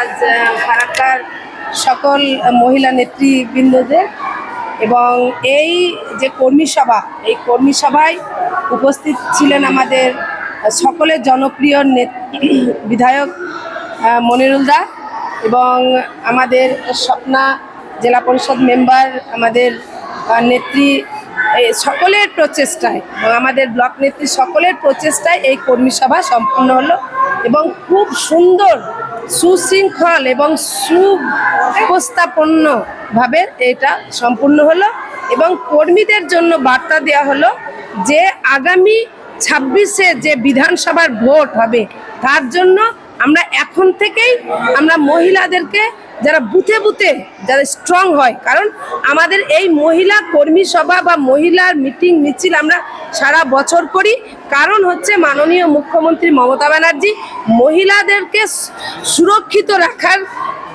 আজ ফারাক্কার সকল মহিলা নেতৃবৃন্দদের এবং এই যে কর্মী সভা, এই কর্মী সভায় উপস্থিত ছিলেন আমাদের সকলের জনপ্রিয় বিধায়ক মনিরুল দা এবং আমাদের স্বপ্না জেলা পরিষদ মেম্বার, আমাদের নেত্রী সকলের প্রচেষ্টায় এবং আমাদের ব্লক নেত্রী সকলের প্রচেষ্টায় এই কর্মী সভা সম্পূর্ণ হলো এবং খুব সুন্দর সুশৃঙ্খল এবং সুব্যবস্থাপন্নভাবে এটা সম্পূর্ণ হলো এবং কর্মীদের জন্য বার্তা দেওয়া হলো যে আগামী ছাব্বিশে যে বিধানসভার ভোট হবে, তার জন্য আমরা এখন থেকেই আমরা মহিলাদেরকে যারা বুথে বুথে যারা স্ট্রং হয়, কারণ আমাদের এই মহিলা কর্মী সভা বা মহিলার মিটিং মিছিল আমরা সারা বছর করি। কারণ হচ্ছে মাননীয় মুখ্যমন্ত্রী মমতা ব্যানার্জি মহিলাদেরকে সুরক্ষিত রাখার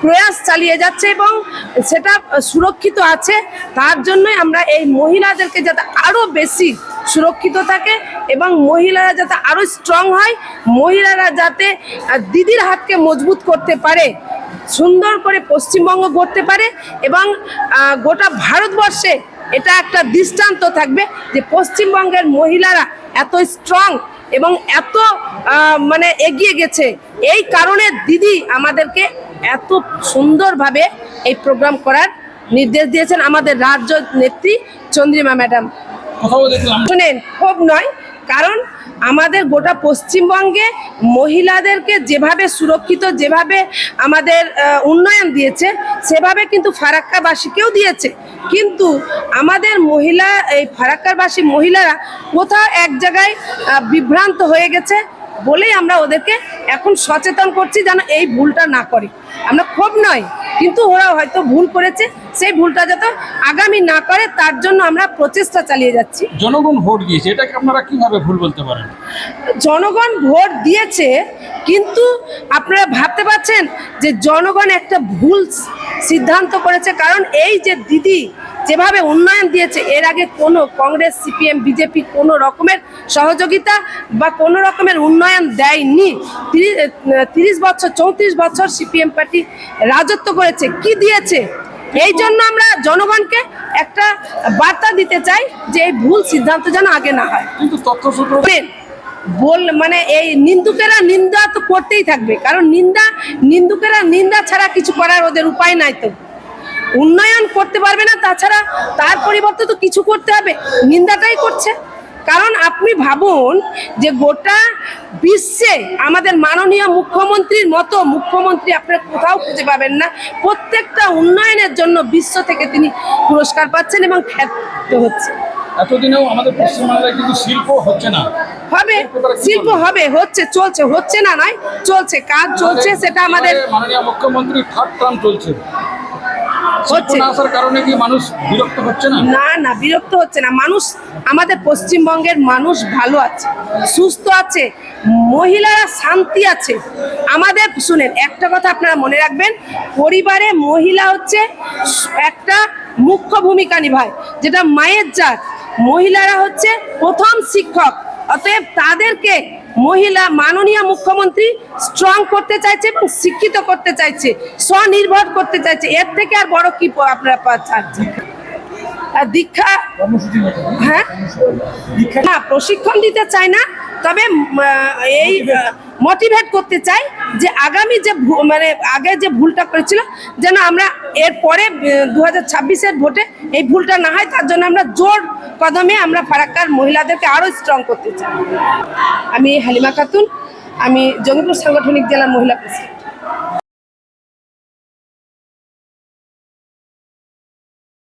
প্রয়াস চালিয়ে যাচ্ছে এবং সেটা সুরক্ষিত আছে। তার জন্যই আমরা এই মহিলাদেরকে যাতে আরও বেশি সুরক্ষিত থাকে এবং মহিলারা যাতে আরও স্ট্রং হয়, মহিলারা যাতে দিদির হাতকে মজবুত করতে পারে, সুন্দর করে পশ্চিমবঙ্গ গড়তে পারে এবং গোটা ভারতবর্ষে এটা একটা দৃষ্টান্ত থাকবে যে পশ্চিমবঙ্গের মহিলারা এত স্ট্রং এবং এত মানে এগিয়ে গেছে। এই কারণে দিদি আমাদেরকে এত সুন্দরভাবে এই প্রোগ্রাম করার নির্দেশ দিয়েছেন আমাদের রাজ্য নেত্রী চন্দ্রিমা ম্যাডাম শুনেন, ক্ষোভ নয়, কারণ আমাদের গোটা পশ্চিমবঙ্গে মহিলাদেরকে যেভাবে সুরক্ষিত, যেভাবে আমাদের উন্নয়ন দিয়েছে, সেভাবে কিন্তু ফারাক্কাবাসীকেও দিয়েছে। কিন্তু আমাদের মহিলা, এই ফারাক্কারবাসী মহিলারা কোথাও এক জায়গায় বিভ্রান্ত হয়ে গেছে বলেই আমরা ওদেরকে এখন সচেতন করছি যেন এই ভুলটা না করে। আমরা ক্ষোভ নয় কিন্তু ওরা হয়তো ভুল করেছে সেই ভুলটা যাতে আগামী না করে তার জন্য আমরা প্রচেষ্টা চালিয়ে যাচ্ছি। জনগণ ভোট দিয়েছে এটাকে আপনারা কীভাবে ভুল বলতে পারেন? জনগণ ভোট দিয়েছে কিন্তু আপনারা ভাবতে পারছেন যে জনগণ একটা ভুল সিদ্ধান্ত করেছে কারণ এই যে দিদি যেভাবে উন্নয়ন দিয়েছে এর আগে কোনো কংগ্রেস সিপিএম বিজেপি কোনো রকমের সহযোগিতা বা কোনো রকমের উন্নয়ন দেয়নি। তিরি- তিরিশ বছর চৌত্রিশ বছর সিপিএম পার্টি রাজত্ব করেছে। কি দিয়েছে? এই জন্য আমরা জনগণকে একটা বার্তা দিতে চাই যে এই ভুল সিদ্ধান্ত যেন আগে না হয়। কিন্তু তথ্যসূত্র বলেন, বল মানে এই নিন্দুকেরা নিন্দা তো করতেই থাকবে কারণ নিন্দা নিন্দুকেরা নিন্দা ছাড়া কিছু করার ওদের উপায় নাই তো। উন্নয়ন করতে পারবে না তাছাড়া তার পরিবর্তে তো কিছু করতে হবে। নিন্দাটাই করছে। কারণ আপনি ভাবুন যে গোটা বিশ্বে আমাদের মাননীয় মুখ্যমন্ত্রীর মতো মুখ্যমন্ত্রী আপনারা কোথাও খুঁজে পাবেন না। প্রত্যেকটা উন্নয়নের জন্য বিশ্ব থেকে তিনি পুরস্কার পাচ্ছেন এবং খ্যাত হচ্ছে। এতদিনেও আমাদের পশ্চিমবাংলায় কিন্তু শিল্প হচ্ছে না। হবে শিল্প হবে হচ্ছে চলছে হচ্ছে না নয় চলছে। কাজ চলছে সেটা আমাদের মাননীয় মুখ্যমন্ত্রী থার্ড টার্ম চলছে। হচ্ছে। আসার কারণে কি মানুষ বিরক্ত হচ্ছে না? না না বিরক্ত হচ্ছে না। মানুষ আমাদের পশ্চিমবঙ্গের মানুষ ভালো আছে সুস্থ আছে মহিলারা শান্তি আছে। আমাদের শুনেন একটা কথা আপনারা মনে রাখবেন পরিবারে মহিলা হচ্ছে একটা মুখ্য ভূমিকা নিভায় যেটা মায়ের জাত। মহিলারা হচ্ছে প্রথম শিক্ষক। অতএব তাদেরকে মহিলা মাননীয় মুখ্যমন্ত্রী স্ট্রং করতে চাইছে এবং শিক্ষিত করতে চাইছে স্বনির্ভর করতে চাইছে। এর থেকে আর বড় কি আপনারা চাচ্ছেন দীক্ষা হ্যাঁ? না প্রশিক্ষণ দিতে চায় না তবে এই মোটিভেট করতে চাই যে আগামী যে মানে আগে যে ভুলটা করেছিল, যেন আমরা এর পরে দু হাজার ছাব্বিশের ভোটে এই ভুলটা না হয়, তার জন্য আমরা জোর কদমে আমরা ফারাক্কার মহিলাদেরকে আরও স্ট্রং করতে চাই। আমি হালিমা খাতুন, আমি জঙ্গিপুর সাংগঠনিক জেলার মহিলা প্রেসিডেন্ট